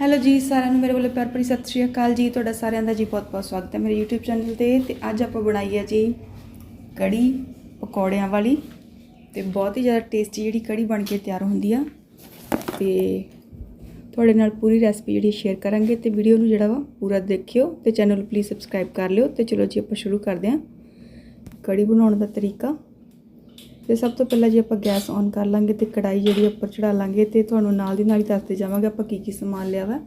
Hello ਜੀ, ਸਾਰਿਆਂ ਨੂੰ ਮੇਰੇ ਵੱਲੋਂ ਪਿਆਰ ਭਰੀ ਸਤਿ ਸ਼੍ਰੀ ਅਕਾਲ ਜੀ। ਤੁਹਾਡਾ ਸਾਰਿਆਂ ਦਾ ਜੀ ਬਹੁਤ-ਬਹੁਤ ਸਵਾਗਤ ਹੈ ਮੇਰੇ YouTube ਚੈਨਲ ਤੇ। ਤੇ ਅੱਜ ਆਪਾਂ ਬਣਾਈ ਹੈ ਜੀ ਕੜੀ ਪਕੌੜਿਆਂ ਵਾਲੀ। ਤੇ ਬਹੁਤ ਹੀ ਜ਼ਿਆਦਾ ਟੇਸਟੀ ਜਿਹੜੀ ਕੜੀ ਬਣ ਕੇ ਤਿਆਰ ਹੁੰਦੀ ਆ। ਤੇ ਤੁਹਾਡੇ ਨਾਲ ਪੂਰੀ ਰੈਸਪੀ ਜਿਹੜੀ ਸ਼ੇਅਰ ਕਰਾਂਗੇ। ਤੇ ਵੀਡੀਓ ਨੂੰ ਜਿਹੜਾ ਵਾ ਪੂਰਾ ਦੇਖਿਓ ਤੇ ਚੈਨਲ ਨੂੰ ਪਲੀਜ਼ ਸਬਸਕ੍ਰਾਈਬ ਕਰ ਲਿਓ। ਤੇ ਚਲੋ ਜੀ, ਆਪਾਂ ਸ਼ੁਰੂ ਕਰਦੇ ਹਾਂ। ਕੜੀ ਬਣਾਉਣ ਦਾ ਤਰੀਕਾ। ਤੇ ਸਭ ਤੋਂ ਪਹਿਲਾਂ ਜੀ ਆਪਾਂ ਗੈਸ ਔਨ ਕਰ ਲਾਂਗੇ ਤੇ ਕੜਾਈ ਜਿਹੜੀ ਉੱਪਰ ਚੜਾ ਲਾਂਗੇ ਤੇ ਤੁਹਾਨੂੰ ਨਾਲ ਦੀ ਨਾਲ ਹੀ ਦੱਸਦੇ ਜਾਵਾਂਗੇ ਆਪਾਂ ਕੀ ਕੀ ਸਮਾਨ ਲਿਆ ਵਾ।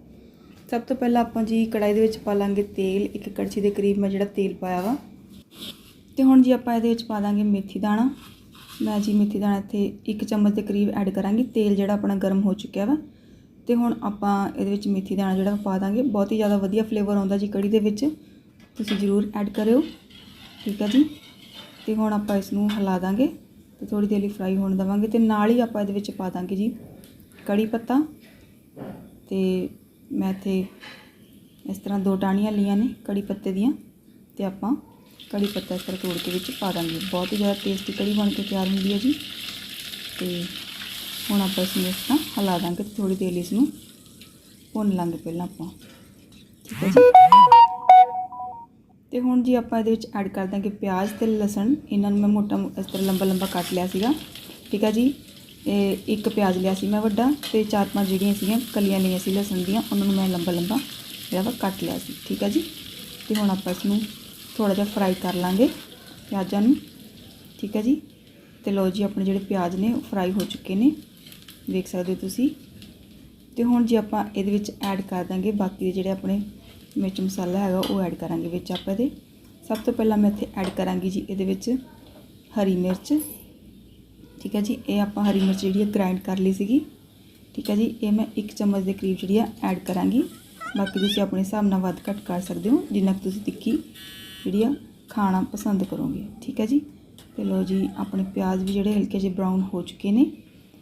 ਸਭ ਤੋਂ ਪਹਿਲਾਂ ਆਪਾਂ ਜੀ ਕੜਾਈ ਦੇ ਵਿੱਚ ਪਾ ਲਾਂਗੇ ਤੇਲ, ਇੱਕ ਕੜਛੀ ਦੇ ਕਰੀਬ ਮੈਂ ਜਿਹੜਾ ਤੇਲ ਪਾਇਆ ਵਾ। ਤੇ ਹੁਣ ਜੀ ਆਪਾਂ ਇਹਦੇ ਵਿੱਚ ਪਾ ਦਾਂਗੇ ਮੇਥੀ ਦਾਣਾ। ਮੈਂ ਜੀ ਮੇਥੀ ਦਾਣਾ ਇੱਥੇ ਇੱਕ ਚਮਚ ਦੇ ਕਰੀਬ ਐਡ ਕਰਾਂਗੀ, ਤੇਲ ਜਿਹੜਾ ਆਪਣਾ ਗਰਮ ਹੋ ਚੁੱਕਿਆ ਵਾ। ਤੇ ਹੁਣ ਆਪਾਂ ਇਹਦੇ ਵਿੱਚ ਮੇਥੀ ਦਾਣਾ ਜਿਹੜਾ ਪਾ ਦਾਂਗੇ। ਬਹੁਤ ਹੀ ਜ਼ਿਆਦਾ ਵਧੀਆ ਫਲੇਵਰ ਆਉਂਦਾ ਜੀ ਕੜੀ ਦੇ ਵਿੱਚ। ਤੁਸੀਂ ਜ਼ਰੂਰ ਐਡ ਕਰਿਓ। ਠੀਕ ਹੈ ਜੀ। ਤੇ ਹੁਣ ਆਪਾਂ ਇਸ ਨੂੰ ਹਿਲਾ ਦਾਂਗੇ। ਤੇ ਥੋੜੀ ਦੇਰ ਲਈ ਫਰਾਈ ਹੋਣ ਦਵਾਂਗੇ ਤੇ ਨਾਲ ਹੀ ਆਪਾਂ ਇਹਦੇ ਵਿੱਚ ਪਾ ਦਾਂਗੇ ਜੀ ਕੜੀ ਪੱਤਾ ਤੇ ਮੈਂ ਇੱਥੇ ਇਸ ਤਰ੍ਹਾਂ ਦੋ ਟਾਹਣੀਆਂ ਲਈਆਂ ਨੇ ਕੜੀ ਪੱਤੇ ਦੀਆਂ ਤੇ ਆਪਾਂ ਕੜੀ ਪੱਤਾ ਇਸ ਤਰ੍ਹਾਂ ਤੋੜ ਕੇ ਵਿੱਚ ਪਾ ਦਾਂਗੇ। ਬਹੁਤ ਹੀ ਜ਼ਿਆਦਾ ਟੇਸਟੀ ਕੜੀ ਬਣ ਕੇ ਤਿਆਰ ਹੁੰਦੀ ਹੈ ਜੀ ਤੇ ਹੁਣ ਆਪਾਂ ਇਸ ਨੂੰ ਇਸ ਤਰ੍ਹਾਂ ਹਿਲਾ ਦਾਂਗੇ ਤੇ ਥੋੜੀ ਦੇਰ ਲਈ ਇਸ ਨੂੰ ਭੁੰਨ ਲਾਂਗੇ ਪਹਿਲਾਂ ਆਪਾਂ। ਠੀਕ ਹੈ ਜੀ। ਤੇ ਹੁਣ ਜੀ ਆਪਾਂ ਇਹਦੇ ਵਿੱਚ ਐਡ ਕਰ ਦਾਂਗੇ ਪਿਆਜ਼ ਤੇ ਲਸਣ, ਇਹਨਾਂ ਨੂੰ ਮੈਂ ਮੋਟਾ ਇਸ ਤਰ੍ਹਾਂ ਲੰਬਾ ਲੰਬਾ ਕੱਟ ਲਿਆ ਸੀਗਾ। ਠੀਕ ਹੈ ਜੀ? ਇਹ ਇੱਕ ਪਿਆਜ਼ ਲਿਆ ਸੀ ਮੈਂ ਵੱਡਾ ਤੇ ਚਾਰ ਪੰਜ ਜਿਹੜੀਆਂ ਸੀਗੀਆਂ, ਕਲੀਆਂ ਲਈਆਂ ਸੀ ਲਸਣ ਦੀਆਂ, ਉਹਨਾਂ ਨੂੰ ਮੈਂ ਲੰਬਾ ਲੰਬਾ ਜਿਹੜਾ ਵਾ ਕੱਟ ਲਿਆ ਸੀ। ਠੀਕ ਹੈ ਜੀ? ਤੇ ਹੁਣ ਆਪਾਂ ਇਸ ਨੂੰ ਥੋੜਾ ਜਿਹਾ ਫਰਾਈ ਕਰ ਲਾਂਗੇ ਪਿਆਜ਼ਾਂ ਨੂੰ। ਠੀਕ ਹੈ ਜੀ? ਤੇ ਲੋ ਜੀ, ਆਪਣੇ ਜਿਹੜੇ ਪਿਆਜ਼ ਨੇ, ਉਹ ਫਰਾਈ ਹੋ ਚੁੱਕੇ ਨੇ। ਦੇਖ ਸਕਦੇ ਹੋ ਤੁਸੀਂ? ਤੇ ਹੁਣ ਜੀ ਆਪਾਂ ਇਹਦੇ ਵਿੱਚ ਐਡ ਕਰ ਦਾਂਗੇ ਬਾਕੀ ਦੇ ਜਿਹੜੇ ਆਪਣੇ ਮਿਰਚ ਮਸਾਲਾ ਹੈਗਾ, ਉਹ ਐਡ ਕਰਾਂਗੇ ਵਿੱਚ ਆਪਾਂ ਇਹਦੇ। ਸਭ ਤੋਂ ਪਹਿਲਾਂ ਮੈਂ ਇੱਥੇ ਐਡ ਕਰਾਂਗੀ ਜੀ ਇਹਦੇ ਵਿੱਚ ਹਰੀ ਮਿਰਚ। ਠੀਕ ਹੈ ਜੀ, ਇਹ ਆਪਾਂ ਹਰੀ ਮਿਰਚ ਜਿਹੜੀ ਹੈ ਗ੍ਰਾਈਂਡ ਕਰ ਲਈ ਸੀਗੀ। ਠੀਕ ਹੈ ਜੀ, ਇਹ ਮੈਂ 1 ਚਮਚ ਦੇ ਕਰੀਬ ਜਿਹੜੀ ਆ ਐਡ ਕਰਾਂਗੀ। ਬਾਕੀ ਤੁਸੀਂ ਆਪਣੇ ਹਿਸਾਬ ਨਾਲ ਵੱਧ ਘੱਟ ਕਰ ਸਕਦੇ ਹੋ, ਜਿੰਨਾ ਕੁ ਤੁਸੀਂ ਤਿੱਖੀ ਜਿਹੜੀ ਆ ਖਾਣਾ ਪਸੰਦ ਕਰੋਗੇ। ਠੀਕ ਹੈ ਜੀ, ਤੇ ਲੋ ਜੀ, ਆਪਣੇ ਪਿਆਜ਼ ਵੀ ਜਿਹੜੇ ਹਲਕੇ ਜਿਹੇ ਬਰਾਊਨ ਹੋ ਚੁੱਕੇ ਨੇ।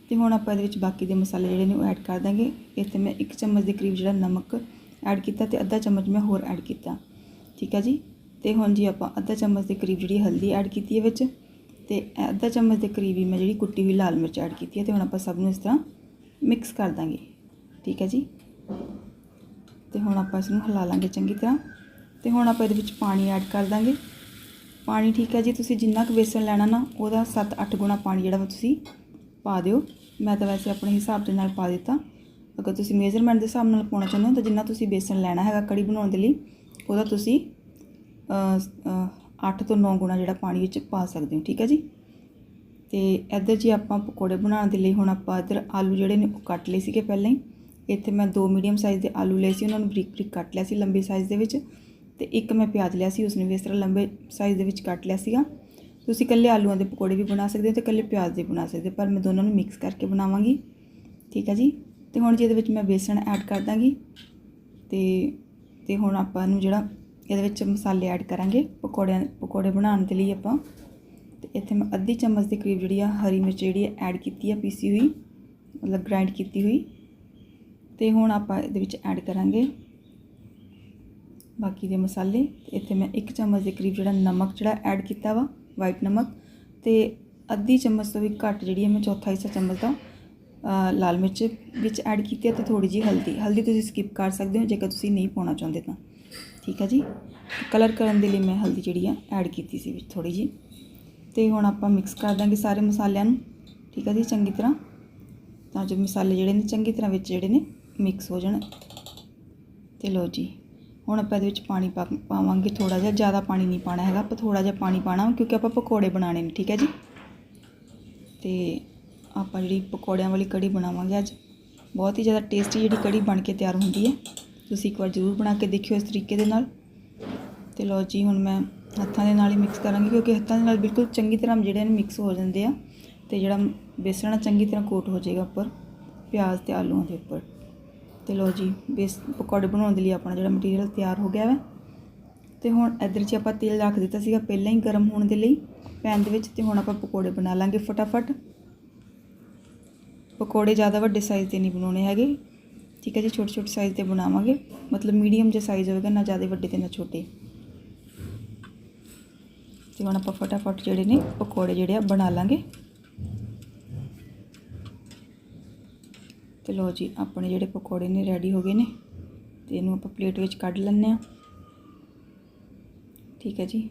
ਤੇ ਹੁਣ ਆਪਾਂ ਇਹਦੇ ਵਿੱਚ ਬਾਕੀ ਦੇ ਮਸਾਲੇ ਜਿਹੜੇ ਨੇ ਉਹ ਐਡ ਕਰ ਦਾਂਗੇ। ਇੱਥੇ ਮੈਂ 1 ਚਮਚ ਦੇ ਕਰੀਬ ਜਿਹੜਾ ਨਮਕ ਐਡ ਕੀਤਾ ਤੇ ਅੱਧਾ ਚਮਚ ਮੈਂ ਹੋਰ ਐਡ ਕੀਤਾ। ਠੀਕ ਹੈ ਜੀ? ਤੇ ਹੁਣ ਜੀ ਆਪਾਂ ਅੱਧਾ ਚਮਚ ਦੇ ਕਰੀਬ ਜਿਹੜੀ ਹਲਦੀ ਐਡ ਕੀਤੀ ਹੈ ਵਿੱਚ ਤੇ ਅੱਧਾ ਚਮਚ ਦੇ ਕਰੀਬ ਹੀ ਮੈਂ ਜਿਹੜੀ ਕੁੱਟੀ ਹੋਈ ਲਾਲ ਮਿਰਚ ਐਡ ਕੀਤੀ ਹੈ ਤੇ ਹੁਣ ਆਪਾਂ ਸਭ ਨੂੰ ਇਸ ਤਰ੍ਹਾਂ ਮਿਕਸ ਕਰ ਦਾਂਗੇ। ਠੀਕ ਹੈ ਜੀ? ਤੇ ਹੁਣ ਆਪਾਂ ਇਸ ਨੂੰ ਹਿਲਾ ਲਾਂਗੇ ਚੰਗੀ ਤਰ੍ਹਾਂ। ਤੇ ਹੁਣ ਆਪਾਂ ਇਹਦੇ ਵਿੱਚ ਪਾਣੀ ਐਡ ਕਰ ਦਾਂਗੇ। ਪਾਣੀ ਠੀਕ ਹੈ ਜੀ, ਤੁਸੀਂ ਜਿੰਨਾ ਕੁ ਬੇਸਣ ਲੈਣਾ ਨਾ ਉਹਦਾ 7-8 ਗੁਣਾ ਪਾਣੀ ਜਿਹੜਾ ਵਾ ਤੁਸੀਂ ਪਾ ਦਿਓ। ਮੈਂ ਤਾਂ ਵੈਸੇ ਆਪਣੇ ਹਿਸਾਬ ਦੇ ਨਾਲ ਪਾ ਦਿੱਤਾ। ਅਗਰ ਤੁਸੀਂ ਮੇਜ਼ਰਮੈਂਟ ਦੇ ਹਿਸਾਬ ਨਾਲ ਪਾਉਣਾ ਚਾਹੁੰਦੇ ਹੋ ਤਾਂ ਜਿੰਨਾ ਤੁਸੀਂ ਬੇਸਨ ਲੈਣਾ ਹੈਗਾ ਕੜੀ ਬਣਾਉਣ ਦੇ ਲਈ, ਉਹਦਾ ਤੁਸੀਂ 8 ਤੋਂ 9 ਗੁਣਾ ਜਿਹੜਾ ਪਾਣੀ ਵਿੱਚ ਪਾ ਸਕਦੇ ਹੋ, ਠੀਕ ਹੈ ਜੀ? ਤੇ ਇੱਧਰ ਜੀ ਆਪਾਂ ਪਕੌੜੇ ਬਣਾਉਣ ਦੇ ਲਈ ਹੁਣ ਆਪਾਂ ਇੱਧਰ ਆਲੂ ਜਿਹੜੇ ਨੇ ਉਹ ਕੱਟ ਲਏ ਸੀਗੇ ਪਹਿਲਾਂ ਹੀ। ਇੱਥੇ ਮੈਂ ਦੋ ਮੀਡੀਅਮ ਸਾਈਜ਼ ਦੇ ਆਲੂ ਲਏ ਸੀ, ਉਹਨਾਂ ਨੂੰ ਬਰੀਕ ਬਰੀਕ ਕੱਟ ਲਿਆ ਸੀ ਲੰਬੇ ਸਾਈਜ਼ ਦੇ ਵਿੱਚ। ਤੇ ਇੱਕ ਮੈਂ ਪਿਆਜ਼ ਲਿਆ ਸੀ, ਉਸਨੇ ਵੀ ਇਸ ਤਰ੍ਹਾਂ ਲੰਬੇ ਸਾਈਜ਼ ਦੇ ਵਿੱਚ ਕੱਟ ਲਿਆ ਸੀਗਾ। ਤੁਸੀਂ ਇਕੱਲੇ ਆਲੂਆਂ ਦੇ ਪਕੌੜੇ ਵੀ ਬਣਾ ਸਕਦੇ ਹੋ ਤੇ ਇਕੱਲੇ ਪਿਆਜ਼ ਦੇ ਬਣਾ ਸਕਦੇ ਹੋ, ਪਰ ਮੈਂ ਦੋਨਾਂ ਨੂੰ ਮਿਕਸ ਕਰਕੇ ਬਣਾਵਾਂਗੀ। ਠੀਕ ਹੈ ਜੀ? ਤੇ ਹੁਣ ਜੀ ਇਹਦੇ ਵਿੱਚ ਮੈਂ ਬੇਸਣ ਐਡ ਕਰ ਦਾਂਗੀ ਤੇ ਤੇ ਹੁਣ ਆਪਾਂ ਨੂੰ ਜਿਹੜਾ ਇਹਦੇ ਵਿੱਚ ਮਸਾਲੇ ਐਡ ਕਰਾਂਗੇ ਪਕੌੜਿਆਂ, ਪਕੌੜੇ ਬਣਾਉਣ ਦੇ ਲਈ ਆਪਾਂ। ਤੇ ਇੱਥੇ ਮੈਂ ਅੱਧੀ ਚਮਚ ਦੇ ਕਰੀਬ ਜਿਹੜੀ ਆ ਹਰੀ ਮਿਰਚ ਜਿਹੜੀ ਹੈ ਐਡ ਕੀਤੀ ਆ, ਪੀਸੀ ਹੋਈ, ਮਤਲਬ ਗ੍ਰਾਈਂਡ ਕੀਤੀ ਹੋਈ। ਤੇ ਹੁਣ ਆਪਾਂ ਇਹਦੇ ਵਿੱਚ ਐਡ ਕਰਾਂਗੇ ਬਾਕੀ ਦੇ ਮਸਾਲੇ। ਤੇ ਇੱਥੇ ਮੈਂ 1 ਚਮਚ ਦੇ ਕਰੀਬ ਜਿਹੜਾ ਨਮਕ ਜਿਹੜਾ ਐਡ ਕੀਤਾ ਵਾ ਵਾਈਟ ਨਮਕ, ਤੇ ਅੱਧੀ ਚਮਚ ਤੋਂ ਵੀ ਘੱਟ ਜਿਹੜੀ ਹੈ ਮੈਂ ਚੌਥਾ ਹਿੱਸਾ ਚਮਚ ਦਾ ਲਾਲ ਮਿਰਚ ਵਿੱਚ ਐਡ ਕੀਤੀ ਹੈ ਤੇ ਥੋੜੀ ਜੀ ਹਲਦੀ ਹਲਦੀ ਤੁਸੀਂ ਸਕਿਪ ਕਰ ਸਕਦੇ ਹੋ, ਜੇਕਰ ਤੁਸੀਂ ਨਹੀਂ ਪਾਉਣਾ ਚਾਹੁੰਦੇ ਤਾਂ। ਠੀਕ ਹੈ ਜੀ? ਕਲਰ ਕਰਨ ਦੇ ਲਈ ਮੈਂ ਹਲਦੀ ਜਿਹੜੀ ਆ, ਐਡ ਕੀਤੀ ਸੀ ਵਿੱਚ ਥੋੜੀ ਜੀ ਤੇ ਹੁਣ ਆਪਾਂ ਮਿਕਸ ਕਰ ਦਾਂਗੇ ਸਾਰੇ ਮਸਾਲਿਆਂ ਨੂੰ। ਠੀਕ ਹੈ ਜੀ? ਚੰਗੀ ਤਰ੍ਹਾਂ। ਤਾਂ ਜੋ ਮਸਾਲੇ ਜਿਹੜੇ ਨੇ ਚੰਗੀ ਤਰ੍ਹਾਂ ਵਿੱਚ ਜਿਹੜੇ ਨੇ ਮਿਕਸ ਹੋ ਜਾਣ। ਤੇ ਲੋ ਜੀ, ਹੁਣ ਆਪਾਂ ਇਹਦੇ ਵਿੱਚ ਪਾਣੀ ਪਾ ਪਾਵਾਂਗੇ ਥੋੜਾ ਜਿਹਾ। ਜ਼ਿਆਦਾ ਪਾਣੀ ਨਹੀਂ ਪਾਣਾ ਹੈਗਾ, ਆਪਾਂ ਥੋੜਾ ਜਿਹਾ ਪਾਣੀ ਪਾਣਾ ਕਿਉਂਕਿ ਆਪਾਂ ਪਕੌੜੇ ਬਣਾਉਣੇ ਨੇ। ਠੀਕ ਹੈ ਜੀ? ਤੇ ਆਪਾਂ ਜਿਹੜੀ ਪਕੌੜਿਆਂ ਵਾਲੀ ਕੜੀ ਬਣਾਵਾਂਗੇ ਅੱਜ। ਬਹੁਤ ਹੀ ਜ਼ਿਆਦਾ ਟੇਸਟੀ ਜਿਹੜੀ ਕੜੀ ਬਣ ਕੇ ਤਿਆਰ ਹੁੰਦੀ ਹੈ। ਤੁਸੀਂ ਇੱਕ ਵਾਰ ਜ਼ਰੂਰ ਬਣਾ ਕੇ ਦੇਖਿਓ ਇਸ ਤਰੀਕੇ ਦੇ ਨਾਲ। ਤੇ ਲੋ ਜੀ, ਹੁਣ ਮੈਂ ਹੱਥਾਂ ਦੇ ਨਾਲ ਹੀ ਮਿਕਸ ਕਰਾਂਗੀ, ਕਿਉਂਕਿ ਹੱਥਾਂ ਦੇ ਨਾਲ ਬਿਲਕੁਲ ਚੰਗੀ ਤਰ੍ਹਾਂ ਜਿਹੜੇ ਨੇ ਮਿਕਸ ਹੋ ਜਾਂਦੇ ਆ। ਤੇ ਜਿਹੜਾ ਬੇਸਣ ਆ, ਚੰਗੀ ਤਰ੍ਹਾਂ ਕੋਟ ਹੋ ਜਾਏਗਾ ਉੱਪਰ। ਪਿਆਜ਼ ਤੇ ਆਲੂਆਂ ਦੇ ਉੱਪਰ। ਤੇ ਲੋ ਜੀ, ਬੇਸ ਪਕੌੜੇ ਬਣਾਉਣ ਦੇ ਲਈ ਆਪਣਾ ਜਿਹੜਾ ਮਟੀਰੀਅਲ ਤਿਆਰ ਹੋ ਗਿਆ ਵਾ। ਤੇ ਹੁਣ ਇੱਧਰ 'ਚ ਆਪਾਂ ਤੇਲ ਰੱਖ ਦਿੱਤਾ ਸੀਗਾ, ਪਹਿਲਾਂ ਹੀ ਗਰਮ ਹੋਣ ਦੇ ਲਈ। ਪੈਨ ਦੇ ਵਿੱਚ ਤੇ ਹੁਣ ਆਪਾਂ ਪਕੌੜੇ ਬਣਾ ਲਾਂਗੇ ਫਟਾਫਟ। ਪਕੌੜੇ ਜ਼ਿਆਦਾ ਵੱਡੇ ਸਾਈਜ਼ ਦੇ ਨਹੀਂ ਬਣਾਉਣੇ ਹੈਗੇ। ਠੀਕ ਹੈ ਜੀ, ਛੋਟੇ ਛੋਟੇ ਸਾਈਜ਼ ਦੇ ਬਣਾਵਾਂਗੇ। ਮਤਲਬ ਮੀਡੀਅਮ ਜਿਹਾ ਸਾਈਜ਼ ਹੋਵੇਗਾ ਨਾ ਜ਼ਿਆਦਾ ਵੱਡੇ ਤੇ ਨਾ ਛੋਟੇ। ਤੇ ਹੁਣ ਆਪਾਂ ਫਟਾਫਟ ਜਿਹੜੇ ਨੇ ਪਕੌੜੇ ਜਿਹੜੇ ਆ ਬਣਾ ਲਾਂਗੇ। ਤੇ ਲੋ ਜੀ, ਆਪਣੇ ਜਿਹੜੇ ਪਕੌੜੇ ਨੇ ਰੈਡੀ ਹੋ ਗਏ ਨੇ, ਤੇ ਇਹਨੂੰ ਆਪਾਂ ਪਲੇਟ ਵਿੱਚ ਕੱਢ ਲੈਂਦੇ ਆ ਠੀਕ ਹੈ ਜੀ।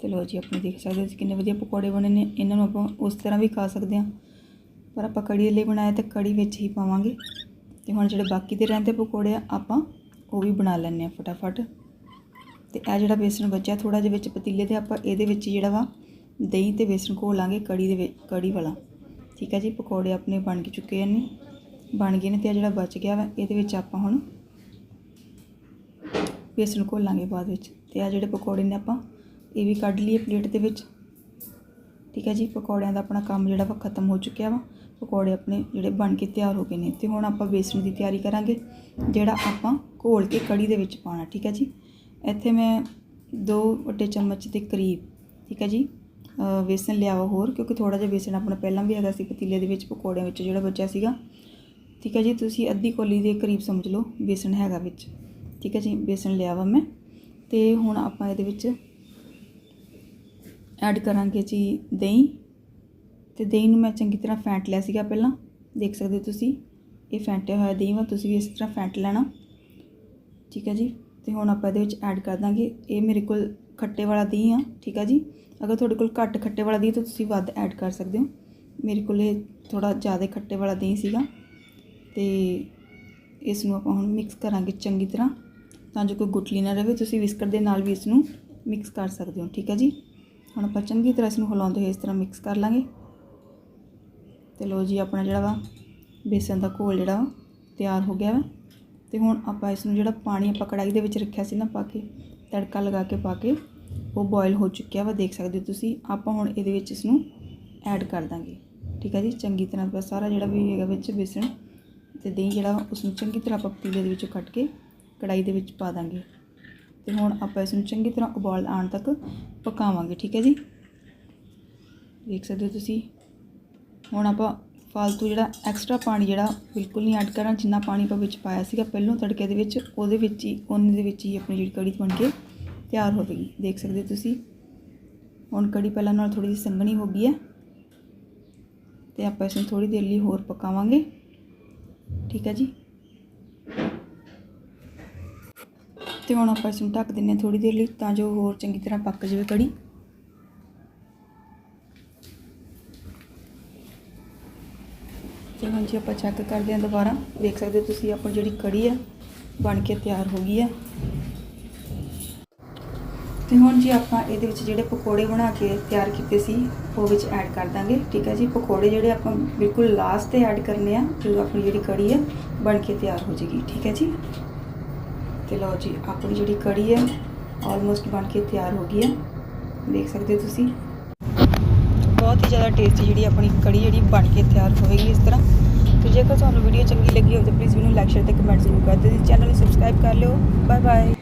ਤੇ ਲੋ ਜੀ, ਆਪਣੇ ਦੇਖ ਸਕਦੇ ਹੋ ਕਿੰਨੇ ਵਧੀਆ ਪਕੌੜੇ ਬਣੇ ਨੇ। ਇਹਨਾਂ ਨੂੰ ਆਪਾਂ ਉਸ ਤਰ੍ਹਾਂ ਵੀ ਖਾ ਸਕਦੇ ਹਾਂ। ਪਰ ਆਪਾਂ ਕੜੀ ਲਈ ਬਣਾਇਆ ਤੇ ਕੜੀ ਵਿੱਚ ਹੀ ਪਾਵਾਂਗੇ। ਤੇ ਹੁਣ ਜਿਹੜੇ ਬਾਕੀ ਦੇ ਰਹਿੰਦੇ ਪਕੌੜੇ ਆ, ਆਪਾਂ ਉਹ ਵੀ ਬਣਾ ਲੈਂਦੇ ਆ ਫਟਾਫਟ। ਤੇ ਇਹ ਜਿਹੜਾ ਬੇਸਣ ਬਚਿਆ ਥੋੜਾ ਜਿਹਾ ਵਿੱਚ ਪਤੀਲੇ ਤੇ ਆਪਾਂ ਇਹਦੇ ਵਿੱਚ ਹੀ ਜਿਹੜਾ ਵਾ, ਦਹੀਂ ਤੇ ਬੇਸਣ ਘੋਲਾਂਗੇ ਕੜੀ ਦੇ ਵਿੱਚ, ਕੜੀ ਵਾਲਾ। ਠੀਕ ਹੈ ਜੀ, ਪਕੌੜੇ ਆਪਣੇ ਬਣ ਕੇ ਚੁੱਕੇ ਨੇ ਬਣ ਗਏ ਨੇ ਤੇ ਇਹ ਜਿਹੜਾ ਬਚ ਗਿਆ ਵਾ, ਇਹਦੇ ਵਿੱਚ ਆਪਾਂ ਹੁਣ ਬੇਸਣ ਘੋਲਾਂਗੇ ਬਾਅਦ ਵਿੱਚ। ਤੇ ਆ ਜਿਹੜੇ ਪਕੌੜੇ ਨੇ ਆਪਾਂ, ਇਹ ਵੀ ਕੱਢ ਲਈਏ ਪਲੇਟ ਦੇ ਵਿੱਚ। ਠੀਕ ਹੈ ਜੀ, ਪਕੌੜਿਆਂ ਦਾ ਆਪਣਾ ਕੰਮ ਜਿਹੜਾ ਵਾ ਖਤਮ ਹੋ ਚੁੱਕਿਆ ਵਾ। ਪਕੌੜੇ ਆਪਣੇ ਜਿਹੜੇ ਬਣ ਕੇ ਤਿਆਰ ਹੋ ਗਏ ਨੇ ਤੇ ਹੁਣ ਆਪਾਂ ਬੇਸਣ ਦੀ ਤਿਆਰੀ ਕਰਾਂਗੇ ਜਿਹੜਾ ਆਪਾਂ ਘੋਲ ਕੇ ਕੜੀ ਦੇ ਵਿੱਚ ਪਾਉਣਾ ਠੀਕ ਹੈ ਜੀ? ਇੱਥੇ ਮੈਂ 2 ਵੱਡੇ ਚਮਚ ਦੇ ਕਰੀਬ ਠੀਕ ਹੈ ਜੀ ਅ, ਬੇਸਣ ਲਿਆ ਵਾ ਹੋਰ ਕਿਉਂਕਿ ਥੋੜਾ ਜਿਹਾ ਬੇਸਣ ਆਪਣਾ ਪਹਿਲਾਂ ਵੀ ਹੈਗਾ ਸੀ ਪਤੀਲੇ ਦੇ ਵਿੱਚ ਪਕੌੜਿਆਂ ਵਿੱਚ ਜਿਹੜਾ ਬਚਿਆ ਸੀਗਾ। ਠੀਕ ਹੈ ਜੀ ਤੁਸੀਂ ਅੱਧੀ ਕੋਲੀ ਦੇ ਕਰੀਬ ਸਮਝ ਲਓ ਬੇਸਣ ਹੈਗਾ ਵਿੱਚ ਠੀਕ ਹੈ ਜੀ ਬੇਸਣ ਲਿਆ ਵਾ ਮੈਂ। ਤੇ ਹੁਣ ਆਪਾਂ ਇਹਦੇ ਵਿੱਚ ਐਡ ਕਰਾਂਗੇ ਜੀ ਦਹੀਂ ਤੇ ਦਹੀਂ ਨੂੰ ਮੈਂ ਚੰਗੀ ਤਰ੍ਹਾਂ ਫੈਂਟ ਲਿਆ ਸੀਗਾ ਪਹਿਲਾਂ। ਦੇਖ ਸਕਦੇ ਹੋ ਤੁਸੀਂ, ਇਹ ਫੈਂਟਿਆ ਹੋਇਆ ਦਹੀਂ ਵਾ ਤੁਸੀਂ ਵੀ ਇਸ ਤਰ੍ਹਾਂ ਫੈਂਟ ਲੈਣਾ। ਠੀਕ ਹੈ ਜੀ? ਤੇ ਹੁਣ ਆਪਾਂ ਇਹਦੇ ਵਿੱਚ ਐਡ ਕਰ ਦਾਂਗੇ। ਇਹ ਮੇਰੇ ਕੋਲ ਖੱਟੇ ਵਾਲਾ ਦਹੀਂ ਆ, ਠੀਕ ਹੈ ਜੀ? ਅਗਰ ਤੁਹਾਡੇ ਕੋਲ ਘੱਟ ਖੱਟੇ ਵਾਲਾ ਦਹੀਂ ਤਾਂ ਤੁਸੀਂ ਵੱਧ ਐਡ ਕਰ ਸਕਦੇ ਹੋ। ਮੇਰੇ ਕੋਲ ਇਹ ਥੋੜਾ ਜ਼ਿਆਦਾ ਖੱਟੇ ਵਾਲਾ ਦਹੀਂ ਸੀਗਾ। ਤੇ ਇਸ ਨੂੰ ਆਪਾਂ ਹੁਣ ਮਿਕਸ ਕਰਾਂਗੇ ਚੰਗੀ ਤਰ੍ਹਾਂ। ਤਾਂ ਜੋ ਕੋਈ ਗੁਟਲੀ ਨਾ ਰਹੇ ਤੁਸੀਂ ਵਿਸਕਰ ਦੇ ਨਾਲ ਵੀ ਇਸ ਨੂੰ ਮਿਕਸ ਕਰ ਸਕਦੇ ਹੋ। ਠੀਕ ਹੈ ਜੀ? ਹੁਣ ਆਪਾਂ ਚੰਗੀ ਤਰ੍ਹਾਂ ਇਸ ਨੂੰ ਹਿਲਾਉਂਦੇ ਹੋਏ ਇਸ ਤਰ੍ਹਾਂ ਮਿਕਸ ਕਰ ਲਾਂਗੇ। ਤੇ ਲੋ ਜੀ ਆਪਣਾ ਜਿਹੜਾ ਵਾ, ਬੇਸਨ ਦਾ ਘੋਲ ਜਿਹੜਾ ਵਾ, ਤਿਆਰ ਹੋ ਗਿਆ ਵਾ। ਤੇ ਹੁਣ ਆਪਾਂ ਇਸ ਨੂੰ ਜਿਹੜਾ ਪਾਣੀ ਆਪਾਂ ਕੜਾਈ ਦੇ ਵਿੱਚ ਰੱਖਿਆ ਸੀ ਨਾ ਪਾ ਕੇ, ਤੜਕਾ ਲਗਾ ਕੇ ਪਾ ਕੇ, ਉਹ ਬੋਇਲ ਹੋ ਚੁੱਕਿਆ ਵਾ, ਦੇਖ ਸਕਦੇ ਹੋ ਤੁਸੀਂ। ਆਪਾਂ ਹੁਣ ਇਹਦੇ ਵਿੱਚ ਇਸ ਨੂੰ ਐਡ ਕਰ ਦਾਂਗੇ। ਠੀਕ ਹੈ ਜੀ? ਚੰਗੀ ਤਰ੍ਹਾਂ ਆਪਾਂ ਸਾਰਾ ਜਿਹੜਾ ਵੀ ਹੈਗਾ ਵਿੱਚ ਬੇਸਣ ਤੇ ਦਹੀਂ ਜਿਹੜਾ ਉਸ ਨੂੰ ਚੰਗੀ ਤਰ੍ਹਾਂ ਆਪਾਂ ਪਤੀਲੇ ਦੇ ਵਿੱਚੋਂ ਕੱਟ ਕੇ ਕੜਾਈ ਦੇ ਵਿੱਚ ਪਾ ਦਾਂਗੇ। ਤੇ ਹੁਣ ਆਪਾਂ ਇਸ ਨੂੰ ਚੰਗੀ ਤਰ੍ਹਾਂ ਉਬਾਲ ਆਉਣ ਤੱਕ ਪਕਾਵਾਂਗੇ। ਠੀਕ ਹੈ ਜੀ? ਦੇਖ ਸਕਦੇ ਹੋ ਤੁਸੀਂ? ਹੁਣ ਆਪਾਂ ਫालतू ਜਿਹੜਾ ਐਕਸਟਰਾ ਪਾਣੀ ਜਿਹੜਾ ਬਿਲਕੁਲ ਨਹੀਂ ਐਡ ਕਰਨਾ, ਜਿੰਨਾ ਪਾਣੀ ਆਪਾਂ ਵਿੱਚ ਪਾਇਆ ਸੀਗਾ ਪਹਿਲੋਂ ਤੜਕੇ ਦੇ ਵਿੱਚ, ਉਹਦੇ ਵਿੱਚ ਹੀ, ਉਹਨੇ ਦੇ ਵਿੱਚ ਹੀ ਆਪਣੀ ਜਿਹੜੀ ਕੜੀ ਬਣ ਕੇ ਤਿਆਰ ਹੋਵੇਗੀ ਦੇਖ ਸਕਦੇ ਹੋ ਤੁਸੀਂ। ਹੁਣ ਕੜੀ ਪਹਿਲਾਂ ਨਾਲ ਥੋੜੀ ਜਿਹੀ ਸੰਘਣੀ ਹੋ ਗਈ ਹੈ। ਤੇ ਆਪਾਂ ਇਸ ਨੂੰ ਥੋੜੀ ਦੇਰ ਲਈ ਹੋਰ ਪਕਾਵਾਂਗੇ। ਠੀਕ ਹੈ ਜੀ? ਤੇ ਹੁਣ ਆਪਾਂ ਇਸ ਨੂੰ ਢੱਕ ਦਿੰਨੇ ਹਾਂ ਥੋੜੀ ਦੇਰ ਲਈ, ਤਾਂ ਜੋ ਹੋਰ ਚੰਗੀ ਤਰ੍ਹਾਂ ਪੱਕ ਜਾਵੇ ਕੜੀ। ਤੇ ਹੁਣ ਜੀ, ਆਪਾਂ ਚੈੱਕ ਕਰਦੇ ਹਾਂ ਦੁਬਾਰਾ। ਦੇਖ ਸਕਦੇ ਹੋ ਤੁਸੀਂ ਆਪਣੀ ਜਿਹੜੀ ਕੜੀ ਹੈ ਬਣ ਕੇ ਤਿਆਰ ਹੋ ਗਈ ਆ। ਤੇ ਹੁਣ ਜੀ ਆਪਾਂ ਇਹਦੇ ਵਿੱਚ ਜਿਹੜੇ ਪਕੌੜੇ ਬਣਾ ਕੇ ਤਿਆਰ ਕੀਤੇ ਸੀ, ਉਹ ਵਿੱਚ ਐਡ ਕਰ ਦਾਂਗੇ। ਠੀਕ ਹੈ ਜੀ, ਪਕੌੜੇ ਜਿਹੜੇ ਆਪਾਂ ਬਿਲਕੁਲ ਲਾਸਟ ਤੇ ਐਡ ਕਰਨੇ ਆ, ਜਦੋਂ ਆਪਣੀ ਜਿਹੜੀ ਕੜੀ ਹੈ ਬਣ ਕੇ ਤਿਆਰ ਹੋ ਜੇਗੀ ਠੀਕ ਹੈ ਜੀ? ਤੇ ਲਓ ਜੀ, ਆਪਣੀ ਜਿਹੜੀ ਕੜੀ ਹੈ ਆਲਮੋਸਟ ਬਣ ਕੇ ਤਿਆਰ ਹੋ ਗਈ ਹੈ ਦੇਖ ਸਕਦੇ ਹੋ ਤੁਸੀਂ। ਬਹੁਤ ਹੀ ਜ਼ਿਆਦਾ ਟੇਸਟੀ ਜਿਹੜੀ ਆਪਣੀ ਕੜੀ ਜਿਹੜੀ ਬਣ ਕੇ ਤਿਆਰ ਹੋਏਗੀ ਇਸ ਤਰ੍ਹਾਂ। ਤੇ ਜੇਕਰ ਤੁਹਾਨੂੰ ਵੀਡੀਓ ਚੰਗੀ ਲੱਗੀ ਹੋਵੇ ਤਾਂ ਪਲੀਜ਼ ਮੈਨੂੰ ਲਾਈਕ ਸ਼ੇਅਰ ਤੇ ਕਮੈਂਟ ਜ਼ਰੂਰ ਕਰ ਦਿਓ ਚੈਨਲ ਨੂੰ ਸਬਸਕ੍ਰਾਈਬ ਕਰ ਲਿਓ। Bye bye